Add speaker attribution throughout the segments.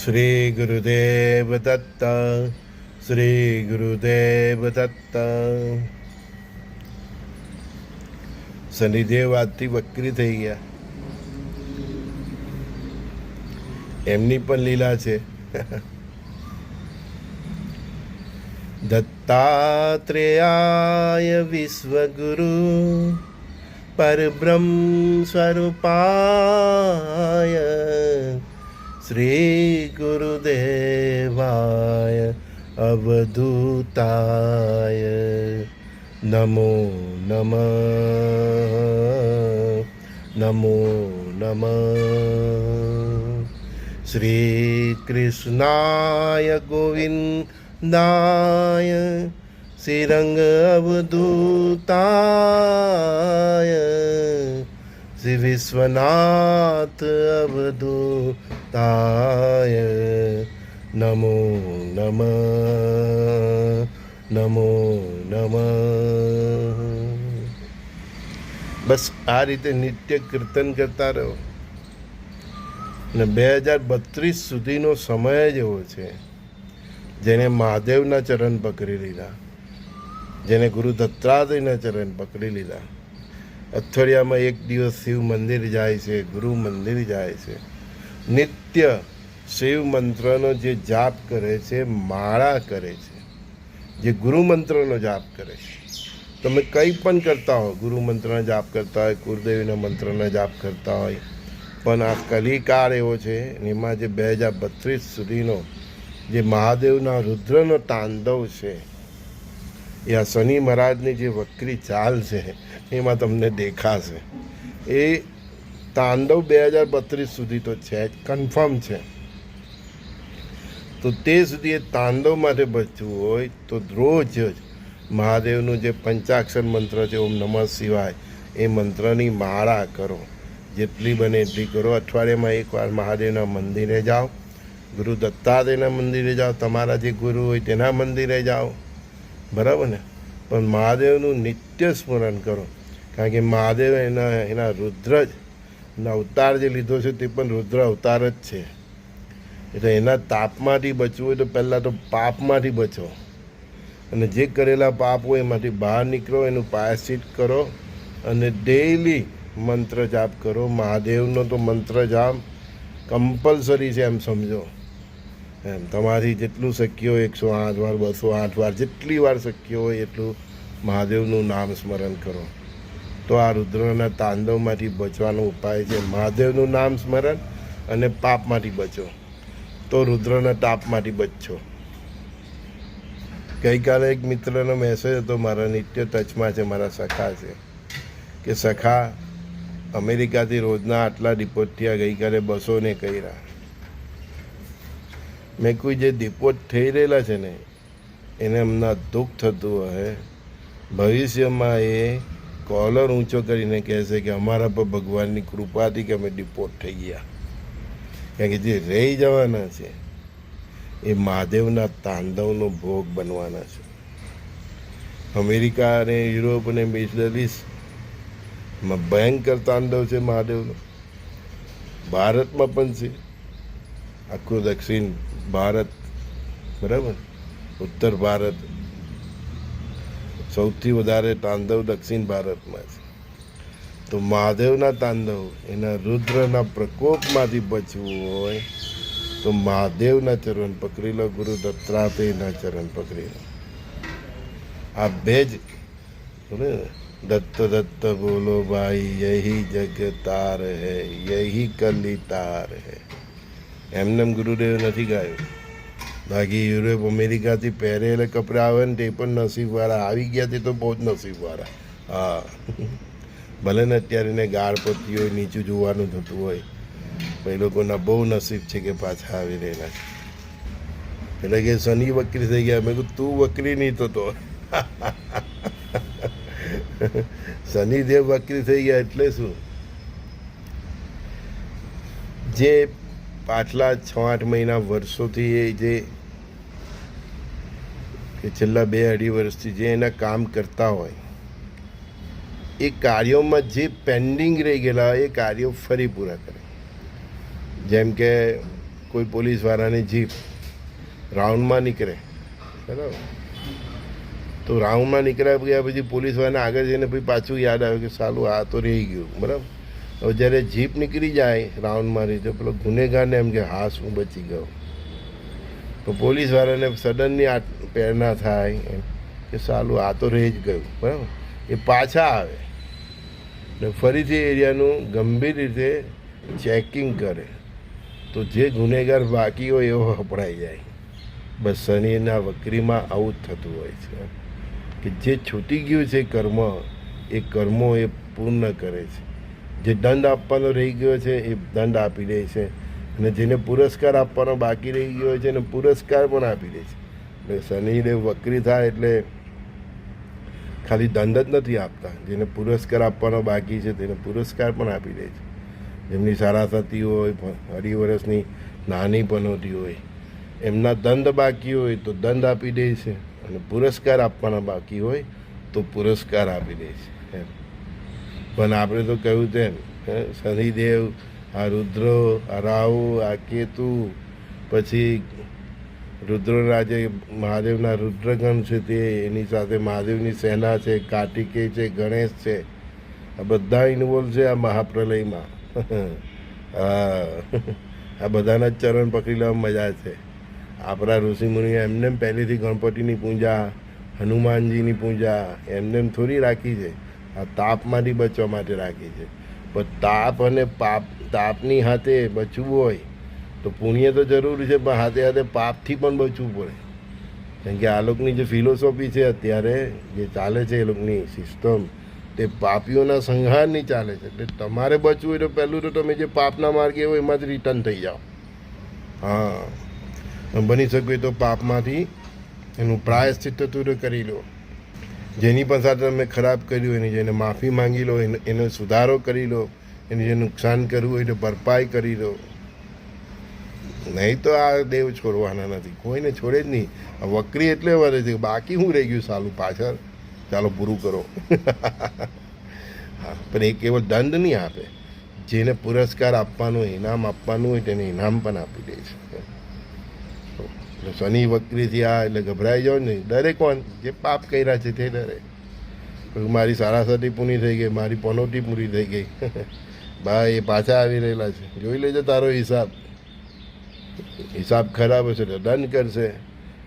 Speaker 1: શ્રી ગુરુદેવ દત્ત શ્રી ગુરુદેવ દત્ત શનિદેવ આજથી વક્રી થઈ ગયા એમની પણ લીલા છે દત્તાત્રેયાય વિશ્વગુરુ પરબ્રહ્મ સ્વરૂપાય શ્રી ગુરુદેવાય અવધૂતાય નમો નમ નમો નમ શ્રી કૃષ્ણાય ગોવિંદાય શ્રીરંગ અવધૂતાય શ્રી વિશ્વનાથ અવધૂતાય નમો નમ નમો નમ બસ આ રીતે નિત્ય કીર્તન કરતા રહો. અને બે હજાર બત્રીસ સુધીનો સમય જ એવો છે, જેને મહાદેવના ચરણ પકડી લીધા, જેને ગુરુ દત્તાત્રેયના ચરણ પકડી લીધા. અઠવાડિયામાં એક દિવસ શિવ મંદિર જાય છે, ગુરુ મંદિર જાય છે. નિત્ય શિવ મંત્રનો જે જાપ કરે છે, માળા કરે છે. જે ગુરુ મંત્રનો જાપ કરે છે. તમે કંઈ પણ કરતા હો, ગુરુ મંત્રનો જાપ કરતા હોય, કુળદેવીના મંત્રનો જાપ કરતા હોય, પણ આ કલિકાળ એવો છે, એમાં જે બે હજાર બત્રીસ સુધીનો જે મહાદેવના રુદ્રનો તાંડવ છે આ શનિ મહારાજની જે વક્રી ચાલ છે, એમાં તમને દેખાશે. એ તાંડવ બે હજાર બત્રીસ સુધી તો છે જ કન્ફર્મ છે. તો તે સુધી એ તાંડવ માટે બચવું હોય તો રોજ જ મહાદેવનું જે પંચાક્ષર મંત્ર છે, ઓમ નમઃ શિવાય, એ મંત્રની માળા કરો. જેટલી બને એટલી કરો. અઠવાડિયામાં એકવાર મહાદેવના મંદિરે જાઓ. ગુરુ દત્તાદેવના મંદિરે જાઓ. તમારા જે ગુરુ હોય તેના મંદિરે જાઓ. બરાબર ને? પણ મહાદેવનું નિત્ય સ્મરણ કરો. કારણ કે મહાદેવ એના એના રુદ્ર જ. અવતાર જે લીધો છે તે પણ રુદ્ર અવતાર જ છે. એટલે એના તાપમાંથી બચવું તો પહેલાં તો પાપમાંથી બચો. અને જે કરેલા પાપ હોય એમાંથી બહાર નીકળો, એનું પાયશ્ચિત કરો. અને ડેઈલી મંત્ર જાપ કરો. મહાદેવનો તો મંત્ર જાપ કમ્પલસરી છે એમ સમજો. એમ, તમારી જેટલું શક્ય હોય એકસો આઠ વાર, બસો આઠ વાર, જેટલી વાર શક્ય હોય એટલું મહાદેવનું નામ સ્મરણ કરો. તો આ રુદ્રના તાંડવમાંથી બચવાનો ઉપાય છે. મહાદેવનું નામ સ્મરણ અને પાપમાંથી બચો. તો રુદ્રના તાપમાંથી બચશો ગઈકાલે એક મિત્રનો મેસેજ હતો, મારા નિત્ય ટચમાં છે, મારા સખા છે. કે, સખા, અમેરિકાથી રોજના આટલા ડિપોટ ગઈકાલે બસોને કર્યા. મેં કોઈ જે ડિપોટ થઈ રહેલા છે ને, એને હમણાં દુઃખ થતું હોય ભવિષ્યમાં એ કોલર ઊંચો કરીને કહેશે કે અમારા પર ભગવાનની કૃપાથી કે અમે ડિપોટ થઈ ગયા. કારણ કે જે રહી જવાના છે, એ મહાદેવના તાંડવનો ભોગ બનવાના છે. અમેરિકા અને યુરોપ અને મિડલ ઈસ્ટમાં ભયંકર તાંડવ છે મહાદેવનો. ભારતમાં પણ છે. આખું દક્ષિણ ભારત, બરાબર? ઉત્તર ભારત, સૌથી વધારે તાંડવ દક્ષિણ ભારતમાં છે. તો મહાદેવના તાંડવ એના રુદ્રના પ્રકોપમાંથી બચવું હોય, તો મહાદેવના ચરણ પકડી લો, ગુરુ દત્તાત્રેયના ચરણ પકડી લો. આ બે જ દત્ત દત્ત બોલો, ભાઈ, યહી જગ તાર હૈ, યહી કલી તાર હે. એમનેમ ગુરુદેવ નથી ગાયું. બાકી યુરોપ અમેરિકાથી પહેરેલા કપડાં આવે ને તે પણ નસીબવાળા. આવી ગયા તે તો બહુ જ નસીબવાળા. હા. ભલે ને અત્યારે એને ગાળ પડતી હોય, નીચું જોવાનું થતું હોય એ લોકોના બહુ નસીબ છે કે પાછા આવી રહેલા એટલે કે શનિ વકરી થઈ ગયા. મેં કહું તું વકરી નહીં તો તો. શનિદેવ વકરી થઈ ગયા એટલે શું? જે પાછલા છ આઠ મહિના વર્ષોથી એ જે કે છેલ્લા બે અઢી વર્ષથી જે એના કામ કરતા હોય, એ કાર્યોમાં જે પેન્ડિંગ રહી ગયેલા હોય, એ કાર્યો ફરી પૂરા કરે. જેમ કે કોઈ પોલીસવાળાની જીપ રાઉન્ડમાં નીકળે, બરાબર? તો રાઉન્ડમાં નીકળ્યા પછી પોલીસવાળાને આગળ જઈને પછી પાછું યાદ આવે કે સાલું આ તો રહી ગયું, બરાબર? હવે જ્યારે જીપ નીકળી જાય રાઉન્ડ મારી તો પેલો ગુનેગારને એમ કે, હા, શું બચી ગયો? તો પોલીસવાળાને સડનલી આ પ્રેરણા થાય કે, સાલું, આ તો રહી જ ગયું. બરાબર? એ પાછા આવે ને ફરીથી એરિયાનું ગંભીર રીતે ચેકિંગ કરે. તો જે ગુનેગાર બાકી હોય, એવો હપડાઈ જાય. બસ શનિના વકરીમાં આવું જ થતું હોય છે. કે જે છૂટી ગયું છે કર્મ, એ કર્મો એ પૂર્ણ કરે છે. જે દંડ આપવાનો રહી ગયો છે એ દંડ આપી દે છે. અને જેને પુરસ્કાર આપવાનો બાકી રહી ગયો છે એને પુરસ્કાર પણ આપી દે છે. એટલે શનિદેવ વક્રી થાય એટલે ખાલી દંડ જ નથી આપતા. જેને પુરસ્કાર આપવાનો બાકી છે તેને પુરસ્કાર પણ આપી દે છે. જેમની સારા થતી હોય અઢી વર્ષની નાની પનોતી હોય, એમના દંડ બાકી હોય તો દંડ આપી દે છે. અને પુરસ્કાર આપવાના બાકી હોય તો પુરસ્કાર આપી દે છે. એમ. પણ આપણે તો કહ્યું તેમ શનિદેવ, આ રુદ્રો, આ રાહુ, આ કેતુ, પછી રુદ્રરાજે મહાદેવના રુદ્રગણ છે તે, એની સાથે મહાદેવની સેના છે કાર્તિકેય છે, ગણેશ છે, આ બધા ઇન્વોલ્વ છે આ મહાપ્રલયમાં. હા આ બધાના જ ચરણ પકડી લેવા મજા છે. આપણા ઋષિમુનિએ એમને પહેલેથી ગણપતિની પૂજા, હનુમાનજીની પૂજા, એમને થોડી રાખી છે. આ તાપમાંથી બચવા માટે રાખી છે. પણ તાપ અને પાપ, તાપની હાથે બચવું હોય તો પુણ્ય તો જરૂરી છે, પણ હાથે હાથે પાપથી પણ બચવું પડે. કેમ કે આ લોકોની જે ફિલોસોફી છે, અત્યારે જે ચાલે છે એ લોકોની સિસ્ટમ તે પાપીઓના સંહારની ચાલે છે. એટલે તમારે બચવું હોય તો પહેલું તો તમે જે પાપના માર્ગે હોય જ રિટર્ન થઈ જાઓ. હા. બની શકે તો પાપમાંથી એનું પ્રાયશ્ચિત્ત તું કરી લો. જેની પણ સાથે તમે ખરાબ કર્યું, એની જેને માફી માંગી લો, એનો એનો સુધારો કરી લો, એને જે નુકસાન કરવું હોય તો ભરપાઈ કરી લો. નહીં તો આ દેવ છોડવાના નથી. કોઈને છોડે જ નહીં. વકરી એટલે વધે છે બાકી હું રહી ગયું સાલું પાછળ. ચાલો પૂરું કરો. હા, પણ એ કેવળ દંડ નહીં આપે. જેને પુરસ્કાર આપવાનો, ઇનામ આપવાનું હોય તેને ઇનામ પણ આપી દે છે. એટલે શનિ વક્રીથી આ એટલે ગભરાઈ જાઓ નહીં ડરે કોણ? જે પાપ કર્યા છે તે ડરે કોઈ મારી સારાસતી પૂરી થઈ ગઈ, મારી પનોટી પૂરી થઈ ગઈ. બા એ પાછા આવી રહેલા છે. જોઈ લેજો તારો હિસાબ. હિસાબ ખરાબ હશે તો દંડ કરશે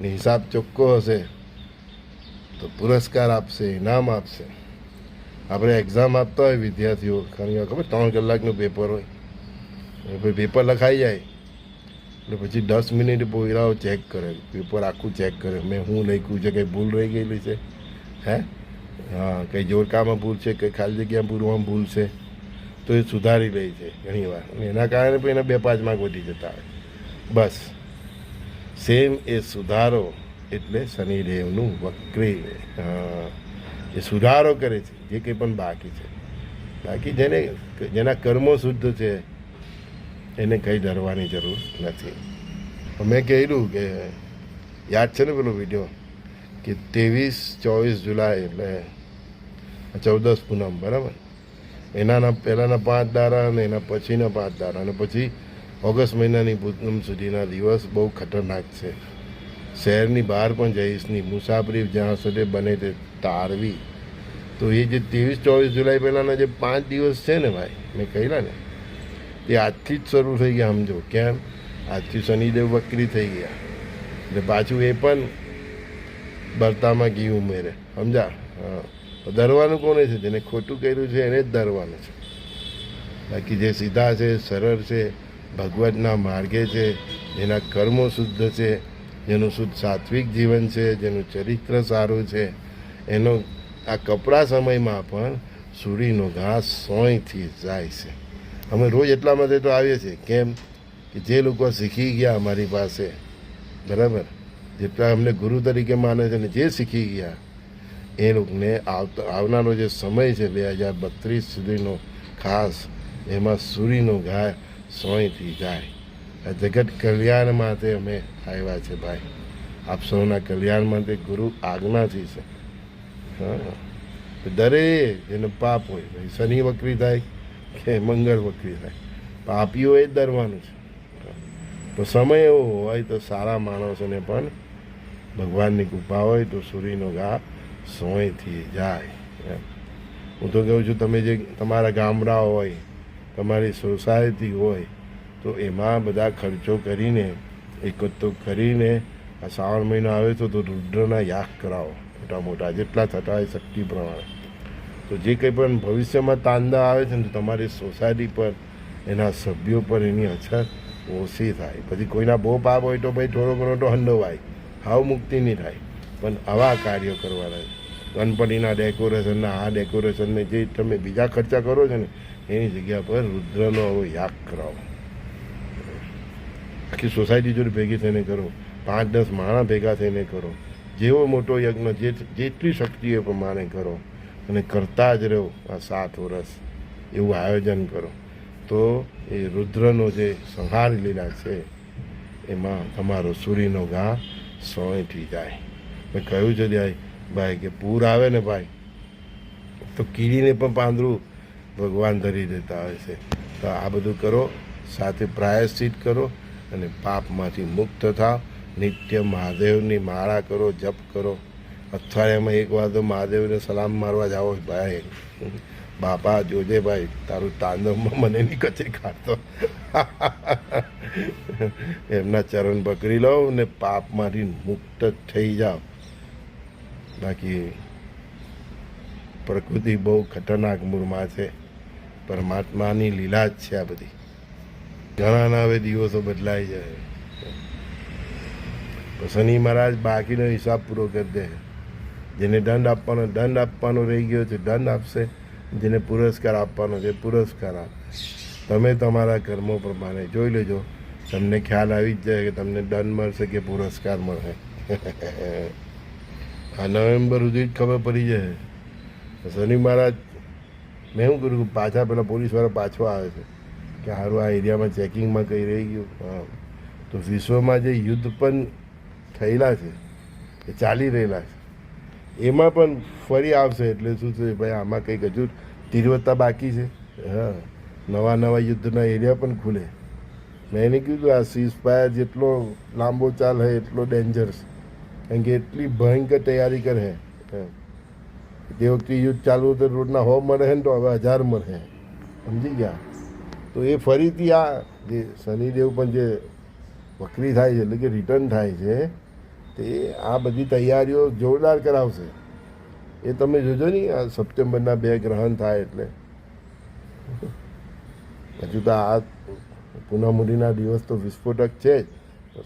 Speaker 1: ને હિસાબ ચોખ્ખો હશે તો પુરસ્કાર આપશે, ઇનામ આપશે. આપણે એક્ઝામ આપતા હોય વિદ્યાર્થીઓ ઘણી ખબર, ત્રણ કલાકનું પેપર હોય. પેપર લખાઈ જાય. એટલે પછી દસ મિનિટ પોયરાઓ ચેક કરે. પેપર આખું ચેક કરે. મેં શું લખ્યું છે, કંઈ ભૂલ રહી ગયેલી છે? હે? હા, કંઈ જોડકામાં ભૂલ છે, કંઈ ખાલી જગ્યામાં પૂરવામાં ભૂલ છે? તો એ સુધારી લે છે ઘણીવાર અને એના કારણે પણ એના બે પાંચ માર્ક વધી જતા હોય. બસ. સેમ એ સુધારો એટલે શનિદેવનું વક્રી હા. એ સુધારો કરે છે. જે કંઈ પણ બાકી છે. બાકી જેને, જેના કર્મો શુદ્ધ છે એને કંઈ ડરવાની જરૂર નથી. મેં કહેલું કે, યાદ છે ને પેલો વીડિયો કે ત્રેવીસ, ચોવીસ જુલાઈ એટલે ચૌદસ પૂનમ, બરાબર? એનાના પહેલાંના પાંચ દારા અને એના પછીના પાંચ દારા અને પછી ઓગસ્ટ મહિનાની પૂનમ સુધીના દિવસ બહુ ખતરનાક છે. શહેરની બહાર પણ જઈશ નહીં. મુસાફરી જ્યાં સુધી બને તે તારવી. તો એ જે ત્રેવીસ, ચોવીસ જુલાઈ પહેલાંના જે પાંચ દિવસ છે ને ભાઈ, મેં કહેલા ને તે આજથી જ શરૂ થઈ ગયા, સમજો. કેમ? આજથી શનિદેવ વક્રી થઈ ગયા. એટલે પાછું એ પણ બરતામાં ઘી ઉમેરે. સમજા? હા. ધરવાનું કોને છે? જેને ખોટું કર્યું છે, એને જ ધરવાનું છે. બાકી જે સીધા છે, સરળ છે, ભગવતના માર્ગે છે, જેના કર્મો શુદ્ધ છે, જેનું શુદ્ધ સાત્વિક જીવન છે, જેનું ચરિત્ર સારું છે, એનો આ કપડા સમયમાં પણ સૂરીનો ઘાસ સોયથી જાય છે. અમે રોજ એટલા માટે તો આવીએ છીએ. કેમ કે જે લોકો શીખી ગયા અમારી પાસે, બરાબર? જેટલા અમને ગુરુ તરીકે માને છે ને જે શીખી ગયા, એ લોકોને આવતા, આવનારો જે સમય છે બે હજાર બત્રીસ સુધીનો ખાસ, એમાં સૂરીનો ગાય સોયથી જાય. આ જગત કલ્યાણ માટે અમે આવ્યા છે ભાઈ. આપ સૌના કલ્યાણ માટે ગુરુ આજ્ઞાથી છે. હા. દરેક, જેને પાપ હોય શનિ વક્રી થાય કે મંગળ વક્રી થાય. પાપીઓએ જ ડરવાનું છે. તો સમય એવો હોય તો સારા માણસોને પણ ભગવાનની કૃપા હોય તો સૂર્યનો ઘા સોયથી જાય. હું તો કહું છું, તમે જે તમારા ગામડા હોય, તમારી સોસાયટી હોય, તો એમાં બધા ખર્ચો કરીને એકત્ર કરીને, આ શ્રાવણ મહિનો આવે તો રુદ્રના યાગ કરાવો. મોટા મોટા જેટલા થતા હોય શક્તિ પ્રમાણે. તો જે કંઈ પણ ભવિષ્યમાં તાંદા આવે છે ને તો તમારી સોસાયટી પર, એના સભ્યો પર એની અસર ઓછી થાય. પછી કોઈના બહુ પાપ હોય તો ભાઈ થોડો ઘણો તો હંડોવાય. હાવ મુક્તિ નહીં થાય. પણ આવા કાર્યો કરવાના ગણપતિના ડેકોરેશનના આ ડેકોરેશનને જે તમે બીજા ખર્ચા કરો છો ને, એની જગ્યા પર રુદ્રનો હવે યાગ કરાવો. આખી સોસાયટી જોડે ભેગી થઈને કરો. પાંચ દસ માણસ ભેગા થઈને કરો. જેવો મોટો યજ્ઞ, જે જેટલી શક્તિ એ પ્રમાણે કરો. અને કરતા જ રહો આ સાત વર્ષ એવું આયોજન કરો. તો એ રુદ્રનો જે સંહાર લીલા છે, એમાં તમારો સૂર્યનો ઘા સોંઠી જાય. મેં કહ્યું છે ત્યાં ભાઈ કે પૂર આવે ને ભાઈ, તો કીડીને પણ પાંદડું ભગવાન ધરી દેતા હોય છે. તો આ બધું કરો, સાથે પ્રાયશ્ચિત કરો અને પાપમાંથી મુક્ત થાવ. નિત્ય મહાદેવની માળા કરો, જપ કરો. અઠવાડિયામાં એક વાર તો મહાદેવને સલામ મારવા જાઓ ભાઈ. બાપા, જોજે ભાઈ, તારું તાંડવમાં મને નહીં કચરી કાઢતો એમના ચરણ પકડી લો ને પાપમાંથી મુક્ત થઈ જાઓ. બાકી પ્રકૃતિ બહુ ખતરનાક મૂળમાં છે. પરમાત્માની લીલા જ છે આ બધી. ઘણાના હવે દિવસો બદલાઈ જાય. શનિ મહારાજ બાકીનો હિસાબ પૂરો કરી દે. જેને દંડ આપવાનો દંડ આપવાનો રહી ગયો છે, દંડ આપશે, જેને પુરસ્કાર આપવાનો છે, પુરસ્કાર આપશે તમે તમારા કર્મો પ્રમાણે જોઈ લેજો. તમને ખ્યાલ આવી જ જાય કે તમને દંડ મળશે કે પુરસ્કાર મળશે. આ નવેમ્બર સુધી જ ખબર પડી જશે શનિ મહારાજ, મેં શું કર્યું? કે પાછા પેલા પોલીસવાળા પાછો આવે છે કે સારું આ એરિયામાં ચેકિંગમાં કંઈ રહી ગયું? હા. તો વિશ્વમાં જે યુદ્ધ પણ થયેલા છે, એ ચાલી રહેલા છે. એમાં પણ ફરી આવશે એટલે શું છે, ભાઈ, આમાં કંઈક હજુ તીવ્રતા બાકી છે. હા, નવા નવા યુદ્ધના એરિયા પણ ખુલે. મેં એને કીધું, આ સીઝ ફાયર જેટલો લાંબો ચાલ હે, એટલો ડેન્જરસ કારણ કે એટલી ભયંકર તૈયારી કરે હે. તે વખતે યુદ્ધ ચાલુ તો રોડના હો મળે ને તો હવે હજાર મળે સમજી ગયા? તો એ ફરીથી આ જે શનિદેવ પણ જે વક્રી થાય છે, એટલે કે રિટર્ન થાય છે તે આ બધી તૈયારીઓ જોરદાર કરાવશે. એ તમે જોજો નહીં આ સપ્ટેમ્બરના બે ગ્રહણ થાય એટલે. હજુ તો આ પૂનમુડીના દિવસ તો વિસ્ફોટક છે જ.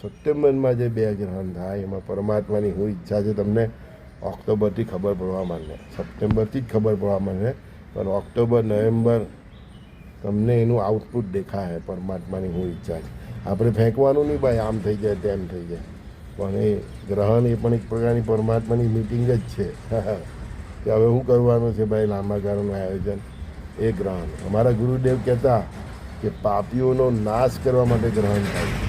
Speaker 1: સપ્ટેમ્બરમાં જે બે ગ્રહણ થાય, એમાં પરમાત્માની હું ઈચ્છા છે તમને ઓક્ટોબરથી ખબર પડવા માંડે. સપ્ટેમ્બરથી જ ખબર પડવા માંડે, પણ ઓક્ટોબર, નવેમ્બર તમને એનું આઉટપુટ દેખાય પરમાત્માની હું ઈચ્છા છે. આપણે ફેંકવાનું નહીં ભાઈ, આમ થઈ જાય તેમ થઈ જાય. પણ એ ગ્રહણ એ પણ એક પ્રકારની પરમાત્માની મિટિંગ જ છે. કે હવે શું કરવાનું છે ભાઈ લાંબા ગાળાનું આયોજન? એ ગ્રહણ અમારા ગુરુદેવ કહેતા કે પાપીઓનો નાશ કરવા માટે ગ્રહણ થાય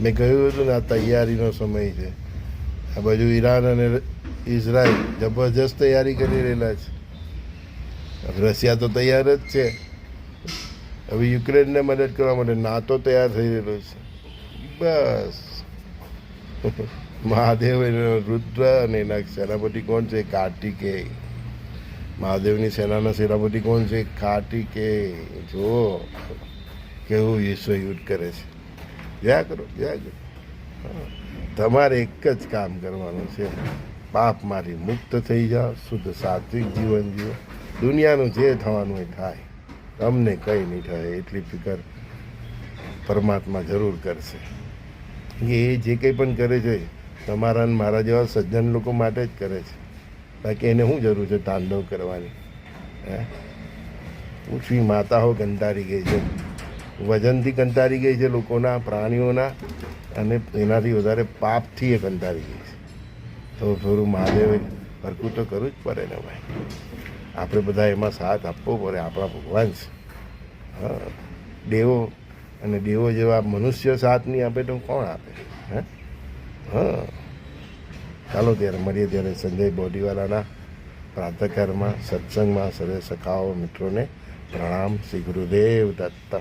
Speaker 1: મેં કહ્યું હતું ને, આ તૈયારીનો સમય છે. આ બાજુ ઈરાન અને ઇઝરાયલ જબરજસ્ત તૈયારી કરી રહેલા છે. રશિયા તો તૈયાર જ છે. હવે યુક્રેનને મદદ કરવા માટે નાતો તૈયાર થઈ રહેલો છે. બસ. મહાદેવ એનો રુદ્ર અને એના સેનાપતિ કોણ છે? કાર્તિકે મહાદેવની સેનાના સેનાપતિ કોણ છે? કાર્તિકે જો, કેવું વિશ્વ યુદ્ધ કરે છે. જયા કરો જયા કરો. તમારે એક જ કામ કરવાનું છે. પાપમાંથી મુક્ત થઈ જાઓ, શુદ્ધ સાત્વિક જીવન જીવો. દુનિયાનું જે થવાનું એ થાય. તમને કંઈ નહીં થાય, એટલી ફિકર પરમાત્મા જરૂર કરશે. એ જે કંઈ પણ કરે છે, તમારા અને મારા જેવા સજ્જન લોકો માટે જ કરે છે. બાકી એને શું જરૂર છે તાંડવ કરવાની? હે? પૃથ્વી માતાઓ કંટારી ગઈ છે. વજનથી કંટારી ગઈ છે લોકોના, પ્રાણીઓના, અને એનાથી વધારે પાપથી એ કંટારી ગઈ છે. તો થોડું મહાદેવે હરકું તો કરવું જ પડે ને ભાઈ. આપણે બધા એમાં સાથ આપવો પડે, આપણા ભગવાન છે. હા. દેવો અને દેવો જેવા મનુષ્ય સાથ નહીં આપે તો કોણ આપે? હે? હા. ચાલો ત્યારે મળીએ ત્યારે સંજય બોડીવાલાના પ્રાતઃકારમાં સત્સંગમાં, સર્વે સખાઓ મિત્રોને પ્રણામ. શ્રી ગુરુદેવ દત્ત.